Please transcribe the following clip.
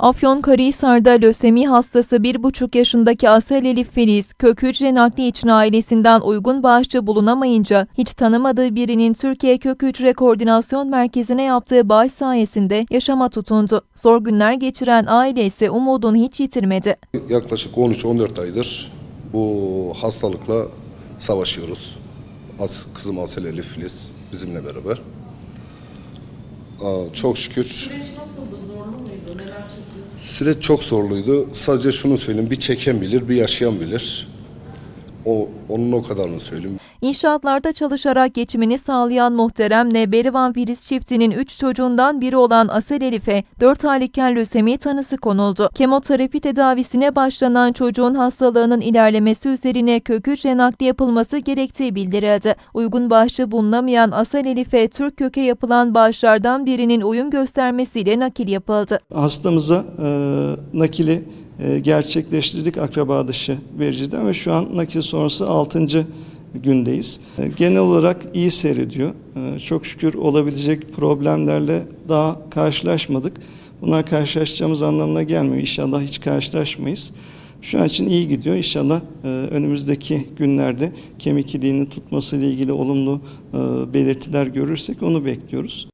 Afyonkarahisar'da lösemi hastası 1,5 yaşındaki Asel Elif Filiz, kök hücre nakli için ailesinden uygun bağışçı bulunamayınca hiç tanımadığı birinin Türkiye Kök Hücre Koordinasyon Merkezi'ne yaptığı bağış sayesinde yaşama tutundu. Zor günler geçiren aile ise umudunu hiç yitirmedi. Yaklaşık 13-14 aydır bu hastalıkla savaşıyoruz. As, kızım Asel Elif Filiz bizimle beraber. Aa, çok şükür. Süreç nasıldı? Süreç çok zorluydu. Sadece şunu söyleyeyim. Bir çeken bilir, bir yaşayan bilir. O, onun o kadarını söyleyeyim. İnşaatlarda çalışarak geçimini sağlayan muhteremle Berivan Filiz çiftinin 3 çocuğundan biri olan Asel Elif'e 4 aylıkken lösemi tanısı konuldu. Kemoterapi tedavisine başlanan çocuğun hastalığının ilerlemesi üzerine kök hücre nakli yapılması gerektiği bildirildi. Uygun bağışı bulunamayan Asel Elif'e Türk köke yapılan bağışlardan birinin uyum göstermesiyle nakil yapıldı. Hastamıza e, nakili e, gerçekleştirdik akraba dışı vericiden ve şu an nakil sonrası 6. gündeyiz. E, genel olarak iyi seyrediyor. E, çok şükür olabilecek problemlerle daha karşılaşmadık. Bunlar karşılaşacağımız anlamına gelmiyor. İnşallah hiç karşılaşmayız. Şu an için iyi gidiyor. İnşallah e, önümüzdeki günlerde kemik iliğinin tutması ile ilgili olumlu belirtiler görürsek onu bekliyoruz.